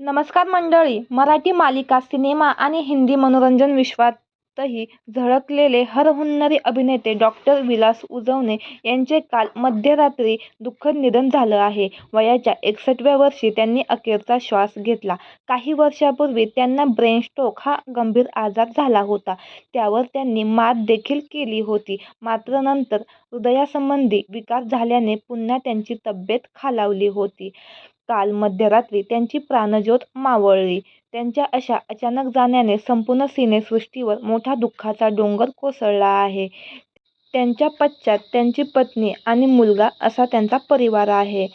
नमस्कार मंडळी मराठी मालिका सिनेमा आणि हिंदी मनोरंजन विश्वातही झळकलेले हरहुन्नरी अभिनेते डॉक्टर विलास उजवणे यांचे काल मध्यरात्री दुःखद निधन झालं आहे. वयाच्या एकसष्टव्या वर्षी त्यांनी अखेरचा श्वास घेतला. काही वर्षापूर्वी त्यांना ब्रेन स्ट्रोक हा गंभीर आजार झाला होता. त्यावर त्यांनी मात देखील केली होती. मात्र नंतर हृदयासंबंधी विकार झाल्याने पुन्हा त्यांची तब्येत खालावली होती. काल मध्यरात्री त्यांची प्राणज्योत मावळली. त्यांच्या अशा अचानक जाण्याने संपूर्ण सिनेसृष्टीवर मोठा दुःखाचा डोंगर कोसळला आहे. त्यांच्या पश्चात त्यांची पत्नी आणि मुलगा असा त्यांचा परिवार आहे.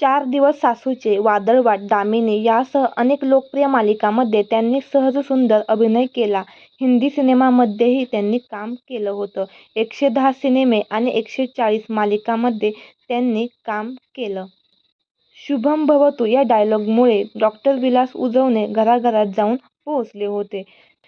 चार दिवस सासूचे वादळवाट दामिनी यासह अनेक लोकप्रिय मालिकांमध्ये त्यांनी सहज सुंदर अभिनय केला. हिंदी सिनेमांमध्येही त्यांनी काम केलं होतं. एकशे दहा सिनेमे आणि एकशे चाळीस मालिकांमध्ये त्यांनी काम केलं. शुभम भवतु. या डायलॉगमुळे डॉक्टर विलास उजवणे घराघरात जाऊन पोहोचले होते.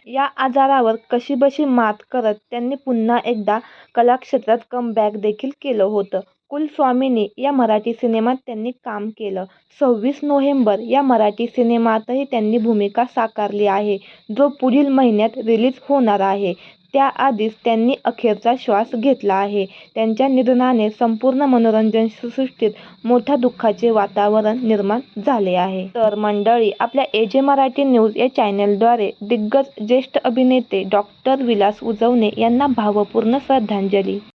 या आजारावर कशीबशी मात करत त्यांनी पुन्हा एकदा कलाक्षेत्रात कमबॅक देखील केलं होतं. कुलस्वामिनी या मराठी सिनेमात त्यांनी काम केलं. सव्वीस नोव्हेंबर या मराठी सिनेमातही त्यांनी भूमिका साकारली आहे जो पुढील महिन्यात रिलीज होणार आहे. त्याआधीच त्यांनी अखेरचा श्वास घेतला आहे. त्यांच्या निधनाने संपूर्ण मनोरंजन सृष्टीत मोठ्या दुःखाचे वातावरण निर्माण झाले आहे. तर मंडळी आपल्या ए जे मराठी न्यूज या चॅनलद्वारे दिग्गज ज्येष्ठ अभिनेते डॉक्टर विलास उजवणे यांना भावपूर्ण श्रद्धांजली.